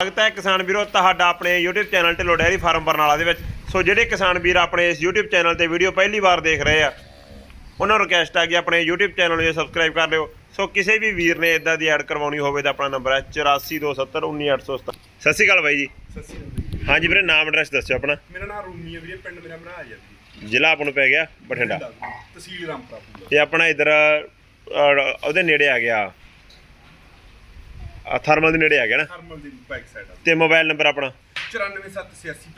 ਸਵਾਗਤ ਹੈ ਕਿਸਾਨ ਵੀਰੋ ਤੁਹਾਡਾ ਆਪਣੇ YouTube channel Dhillon dairy farm Barnala ਦੇ ਵਿੱਚ। ਸੋ ਜਿਹੜੇ ਕਿਸਾਨ ਵੀਰ ਆਪਣੇ ਇਸ YouTube ਚੈਨਲ ਤੇ ਵੀਡੀਓ ਪਹਿਲੀ ਵਾਰ ਦੇਖ ਰਹੇ ਆ ਉਹਨਾਂ ਨੂੰ ਰਿਕਵੈਸਟ ਆ ਕਿ ਆਪਣੇ YouTube ਚੈਨਲ ਨੂੰ ਸਬਸਕ੍ਰਾਈਬ ਕਰ ਲਿਓ। ਸੋ ਕਿਸੇ ਵੀ ਵੀਰ ਨੇ ਇਦਾਂ ਦੀ ਐਡ ਕਰਵਾਉਣੀ ਹੋਵੇ ਤਾਂ ਆਪਣਾ ਨੰਬਰ ਹੈ 8427191870 ਸਤਿ ਸ਼੍ਰੀ ਅਕਾਲ ਬਾਈ ਜੀ। ਸਤਿ ਸ਼੍ਰੀ ਅਕਾਲ। ਹਾਂਜੀ ਵੀਰੇ ਨਾਮ ਐਡਰੈਸ ਦੱਸਿਓ ਆਪਣਾ। ਮੇਰਾ ਨਾਮ ਰੂਮੀ ਹੈ ਵੀਰੇ ਪਿੰਡ ਮੇਰਾ ਬਣਾ ਜੀ। ਜ਼ਿਲ੍ਹਾ ਆਪ ਨੂੰ ਪੈ ਗਿਆ ਬਠਿੰਡਾ। ਤਹਿਸੀਲ ਰਾਮਪੁਰਾ ਪੂਰਾ ਤੇ ਆਪਣਾ ਇਧਰ ਉਹਦੇ ਨੇੜੇ ਆ ਗਿਆ। ਆ ਥਰਮਲ ਦੇ ਨੇੜੇ ਆ ਗਿਆ ਨਾ? ਥਰਮਲ ਦੀ ਬੈਕ ਸਾਈਡ ਆ। ਤੇ ਮੋਬਾਈਲ ਨੰਬਰ ਆਪਣਾ? 94786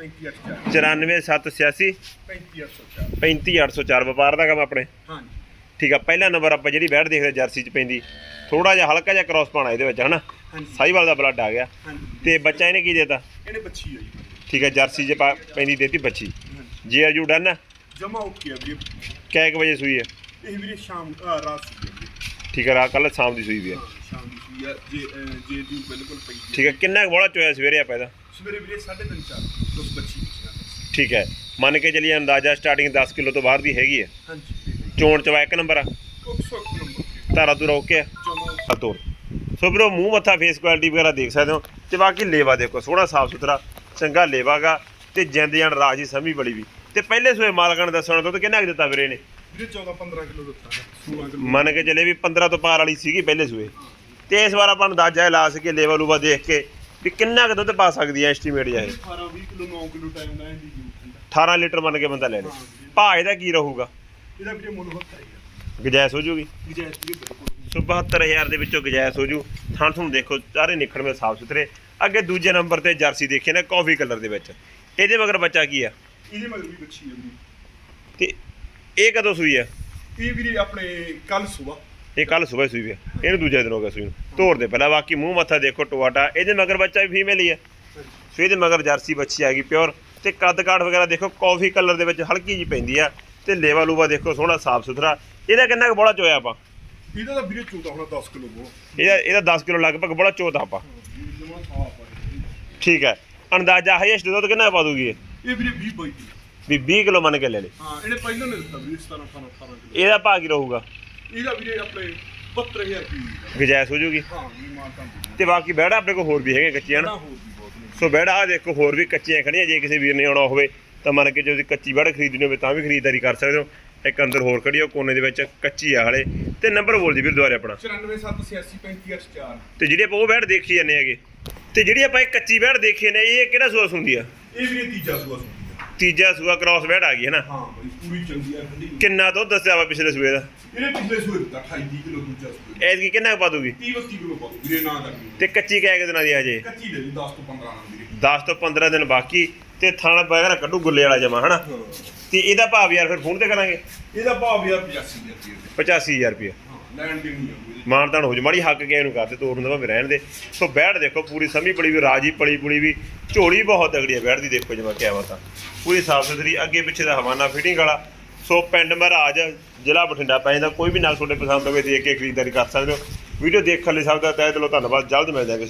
94786 35804 35804 ਵਪਾਰ ਦਾ ਕੰਮ ਆਪਣੇ? ਹਾਂਜੀ। ਠੀਕ ਆ ਪਹਿਲਾ ਨੰਬਰ ਆਪਾਂ ਜਿਹੜੀ ਬੈਟ ਦੇਖਦੇ ਜਰਸੀ ਚ ਪੈਂਦੀ ਥੋੜਾ ਜਿਹਾ ਹਲਕਾ ਜਿਹਾ ਕ੍ਰਾਸ ਪਾਣਾ ਇਹਦੇ ਵਿੱਚ ਹਨਾ? ਸਾਈਵਾਲ ਦਾ ਬਲੱਡ ਆ ਗਿਆ। ਤੇ ਬੱਚਾ ਇਹਨੇ ਕੀ ਦੇਤਾ? ਇਹਨੇ ਬੱਚੀ ਹੋਈ ਠੀਕ ਹੈ ਜਰਸੀ ਪਾ- ਪੈਂਦੀ ਦੇਤੀ ਬੱਚੀ। ਜੀ ਯੂ ਡਨ ਜਮਾ ਓਕੇ ਆ ਵੀਰੇ। ਕਿੰਨੇ ਵਜੇ ਸੂਈ ਹੈ ਇਹ ਵੀਰੇ ਸ਼ਾਮ ਰਾਤ ਸੂਈ ਆ ਠੀਕ ਹੈ ਰਾ ਕੱਲ ਸ਼ਾਮ ਦੀ ਸੂਈ ਵੀ ਹੈ। ਹਾਂ ਸ਼ਾਮ ਦੀ ਸੂਈ ਆ ਜੇ ਅਹ, ਜੇ ਦੀ ਬਿਲਕੁਲ ਪਈ ਠੀਕ ਹੈ ਕਿੰਨਾ ਕੁ ਬੋਲਾ ਚੋਇਆ ਸਵੇਰੇ ਆਪਾਂ ਇਹਦਾ? ਸਵੇਰੇ ਵੀਰੇ 3:30 4 ਉਸ ਬੱਚੀ ਠੀਕ ਹੈ ਮੰਨ ਕੇ ਚੱਲੀਏ ਅੰਦਾਜ਼ਾ ਸਟਾਰਟਿੰਗ 10 ਕਿਲੋ ਤੋਂ ਬਾਹਰ ਦੀ ਹੈਗੀ ਹੈ। ਹਾਂਜੀ ਚੋਣ ਚਵਾ ਇੱਕ ਨੰਬਰ ਆ? ਕੋਕ ਸੋਕ ਨੰਬਰ ਧਾਰਾ ਤੂੰ ਰੋਕ ਕੇ ਜਮਾ ਹਤੋੜ ਸੋ ਵੀਰੋ ਮੂੰਹ ਮੱਥਾ ਫੇਸ ਕੁਆਲਿਟੀ ਵਗੈਰਾ ਦੇਖ ਸਕਦੇ ਹੋ। ਤੇ ਬਾਕੀ ਲੇਵਾ ਦੇਖੋ ਸੋਹਣਾ ਸਾਫ਼ ਸੁਥਰਾ ਚੰਗਾ ਲੇਵਾਗਾ ਤੇ ਜਿੰਦ ਜਾਨ ਰਾਜੀ ਸਮੀ ਬੜੀ ਵੀ। ਤੇ ਪਹਿਲੇ ਸੋਏ ਮਾਲਕਾਂ ਨੇ ਦੱਸਣਾ ਤੋਂ ਕਿੰਨਾ ਕੁ ਦਿੱਤਾ ਵੀਰੇ ਨੇ ਵੀਰੇ 14 15 ਕਿਲੋ ਦਿੱਤਾ ਹੈ। 16 ਕਿਲੋ। ਮੰਨ ਕੇ ਚੱਲੇ ਵੀ 15 ਤੋਂ ਪਾਰ ਵਾਲੀ ਸੀਗੀ ਪਹਿਲੇ ਸੂਏ। ਤੇ ਇਸ ਵਾਰ ਆਪਾਂ ਅੰਦਾਜ਼ਾ ਇਹ ਲਾ ਸਕੀਏ ਲੇਵਲ ਉਵਾ ਦੇਖ ਕੇ ਵੀ ਕਿੰਨਾ ਕੁ ਦੁੱਧ ਪਾ ਸਕਦੀ ਹੈ ਐਸਟੀਮੇਟ ਜਾਏ 18 20 ਕਿਲੋ 9 ਕਿਲੋ ਟਾਈਮ ਦਾ ਇਹਦੀ ਯੂਜ਼ 18 ਲੀਟਰ ਮੰਨ ਕੇ ਬੰਦਾ ਲੈ ਲੇ। ਭਾਅ ਇਹਦਾ ਕੀ ਰਹੂਗਾ? ਇਹਦਾ ਵੀਰੇ ਮੁੱਲ ਹੁੰਦਾ ਹੀ ਗਜੈਸ ਹੋ ਜੂਗੀ? ਵੀ ਬਿਲਕੁਲ। ਸੋ 72000 ਦੇ ਵਿੱਚੋਂ ਗਜੈਸ ਹੋ ਜੂ। ਥਾਂ ਤੁਹਾਨੂੰ ਦੇਖੋ ਸਾਰੇ ਨਿਖੜਵੇਂ ਸਾਫ਼ ਸੁਥਰੇ। ਅੱਗੇ ਦੂਜੇ ਨੰਬਰ ਤੇ ਜਰਸੀ ਦੇਖੇ ਨਾ ਕਾਫੀ ਕਲਰ ਦੇ ਵਿੱਚ। ਇਹਦੇ ਮਗਰ ਬੱਚਾ ਕੀ ਆ? ਇਹਦੇ ਮਗਰ ਵੀ ਬੱਚੀ ਹੈ ਵੀਰੇ। ਤੇ ਇਹ ਕਦੋਂ ਸੂਈ ਆ? ਇਹ ਵੀਰੇ ਆਪਣੇ ਕੱਲ ਸਵੇਰ ਇਹ ਕੱਲ ਸਵੇਰ ਸੂਈ ਆ। ਇਹਨੂੰ ਦੂਜੇ ਦਿਨ ਹੋ ਗਿਆ ਸੂਈ ਨੂੰ। ਤੋੜ ਦੇ ਪਹਿਲਾਂ ਬਾਕੀ ਮੂੰਹ ਮੱਥਾ ਦੇਖੋ ਟੋਆਟਾ ਇਹਦੇ ਮਗਰ ਬੱਚਾ ਵੀ ਫੀਮੇਲ ਹੀ ਆ। ਸੋ ਇਹਦੇ ਮਗਰ ਜਰਸੀ ਬੱਚੀ ਆ ਗਈ ਪਿਓਰ ਤੇ ਕੱਦ ਕਾਠ ਵਗੈਰਾ ਦੇਖੋ ਕਾਫੀ ਕਲਰ ਦੇ ਵਿੱਚ ਹਲਕੀ ਜੀ ਪੈਂਦੀ ਆ। ਤੇ ਲੇਵਾ ਲੂਵਾ ਦੇਖੋ ਸੋਹਣਾ ਸਾਫ਼ ਸੁਥਰਾ। ਇਹਦਾ ਕਿੰਨਾ ਕੁ ਬੋਲਾ ਚੋਇਆ ਆਪਾਂ? ਇਹਦਾ ਤਾਂ ਵੀਰੇ ਚੋਦਾ ਹੋਣਾ 10 ਕਿਲੋ ਬੋ ਇਹਦਾ ਇਹਦਾ 10 ਕਿਲੋ ਲਗਭਗ ਬੋਲਾ ਚੋਤਾ ਆਪਾਂ। ਠੀਕ ਹੈ। ਅੰਦਾਜ਼ਾ ਹਾਈਐਸਟ ਦੁੱਧ ਕਿੰਨਾ ਪਾ ਦੂਗੀ ਇਹ? ਇਹ ਵੀਰੇ 20 ਬਾਈ ਦੀ। ਵੀ 20 ਕਿਲੋ ਮੰਨ ਕੇ ਲੈ ਲੈ। ਹਾਂ ਇਹਨੇ ਪਹਿਲਾਂ ਨੇ ਦਿੱਤਾ ਵੀਰੇ 17 18 18 ਕਿਲੋ। ਇਹਦਾ ਭਾਅ ਕੀ ਰਹੂਗਾ? ਇਹਦਾ ਵੀਰੇ ਆਪਣੇ 72000 ਰੁਪਏ ਗਜੈਸ ਹੋ ਜੂਗੀ? ਹਾਂ ਤੇ ਬਾਕੀ ਬੈੜਾ ਆਪਣੇ ਕੋਲ ਹੋਰ ਵੀ ਹੈਗੇ ਕੱਚੀਆਂ ਨਾ। ਨਾ ਹੋਰ ਵੀ ਬਹੁਤ ਨੇ। ਸੋ ਬੈੜਾ ਆ ਦੇਖੋ ਹੋਰ ਵੀ ਕੱਚੀਆਂ ਖੜੀਆਂ ਜੇ ਕਿਸੇ ਵੀਰ ਨੇ ਆਉਣਾ ਹੋਵੇ ਤਾਂ ਮੰਨ ਕੇ ਜੇ ਤੁਸੀਂ ਕੱਚੀ ਬੈੜ ਖਰੀਦਣੀ ਹੋਵੇ ਤਾਂ ਵੀ ਖਰੀਦਦਾਰੀ ਕਰ ਸਕਦੇ ਹੋ। ਇੱਕ ਅੰਦਰ ਹੋਰ ਖੜੀ ਆ ਉਹ ਕੋਨੇ ਦੇ ਵਿੱਚ ਕੱਚੀ ਆ ਹਲੇ। ਤੇ ਨੰਬਰ ਬੋਲ ਦੀ ਵੀਰ ਦੁਆਰੇ ਆਪਣਾ। 94786 ਤੇ ਜਿਹੜੀ ਆਪਾਂ ਉਹ ਬੈੜ ਦੇਖੀ ਜਾਂਦੇ ਹੈਗੇ। ਤੇ ਜਿਹੜੀ ਆਪਾਂ ਇਹ ਕੱਚੀ ਬੈੜ ਦੇਖੀ ਨੇ ਇਹ ਕਿਹੜਾ ਸੂਆ ਹੁੰਦੀ ਆ? ਇਹ ਵੀਰੇ ਤੀਜਾ ਸੂਆ ਸੁਣਦੀ ਆ। ਤੀਜਾ ਸੂਆ ਕ੍ਰਾਸ ਬੈੜ ਆ ਗਈ ਹੈ ਨਾ? ਹਾਂ ਬਈ ਪੂਰੀ ਚੰਗੀ ਆ ਠੰਡੀ ਕਿੰਨਾ ਦੁੱਧ ਦੱਸਿਆ ਵਾ ਪਿਛਲੇ ਸੂਏ ਦਾ? ਇਹਨੇ ਪਿਛਲੇ ਸੂਏ ਦਿੱਤਾ 28 ਕਿਲੋ ਦੂਜਾ ਸੂਏ ਐਤਕੀ ਕਿੰਨਾ ਕੁ ਪਾ ਦੂਗੀ 30 32 ਕਿਲੋ ਪਾ ਵੀਰੇ ਨਾ ਕਰਨੀ ਤੇ ਕੱਚੀ ਕਹਿ ਕੇ ਦਿਨਾਂ ਦੀ ਹਜੇ ਕੱਚੀ ਦੇ ਦੀ 10 ਤੋਂ 15 ਨਾਲ ਵੀਰੇ 10 ਤੋਂ 15 ਦਿਨ ਬਾਕੀ ਤੇ ਥਾਣਾ ਵਗੈਰਾ ਕੱਢੂ ਗੁੱਲੇ ਵਾਲਾ ਜਮਾ ਹਨਾ? ਤੇ ਇਹਦਾ ਭਾਵ ਯਾਰ ਫਿਰ ਫੋਨ ਤੇ ਕਰਾਂਗੇ? ਇਹਦਾ ਭਾਅ ਵੀ ਆ 85 ਰੁਪਏ ਦੇ 85000 ਰੁਪਏ ਲੈਣ ਦੇ ਨਹੀਂ ਆ ਮਾਨਤਾਨ ਹੋ ਜੂ, ਮਾੜੀ ਹੱਕ ਕੇ ਇਹਨੂੰ ਕਰਦੇ ਤੋੜ ਹੁੰਦਾ ਭਾਵੇਂ ਰਹਿਣ ਦੇ। ਸੋ ਬੈੜ ਦੇਖੋ, ਪੂਰੀ ਸਮੀ ਬੜੀ ਵੀ, ਰਾਜੀ ਪਲੀ ਪੁਲੀ ਵੀ, ਝੋਲੀ ਬਹੁਤ ਤਗੜੀ ਹੈ, ਬੈਠ ਦੀ ਦੇਖੋ ਜਮਾ ਕਿਆ ਬਾਤ ਪੂਰੀ ਸਾਫ਼ ਸੁਥਰੀ, ਅੱਗੇ ਪਿੱਛੇ ਦਾ ਹਵਾਨਾ ਫਿਟਿੰਗ ਵਾਲਾ। ਸੋ ਪਿੰਡ ਮਹਾਰਾਜ, ਜ਼ਿਲ੍ਹਾ ਬਠਿੰਡਾ ਪੈ ਜਾਂਦਾ, ਕੋਈ ਵੀ ਨਾਲ ਤੁਹਾਡੇ ਪਸੰਦ ਹੋਵੇ ਦੇਖ ਕੇ ਖਰੀਦਦਾਰੀ ਕਰ ਸਕਦੇ ਹੋ। ਵੀਡੀਓ ਦੇਖਣ ਲਈ ਸਭ ਦਾ, ਤਹਿ ਦਿਲੋਂ ਧੰਨਵਾਦ, ਜਲਦ ਮਿਲਦੇ ਹਾਂ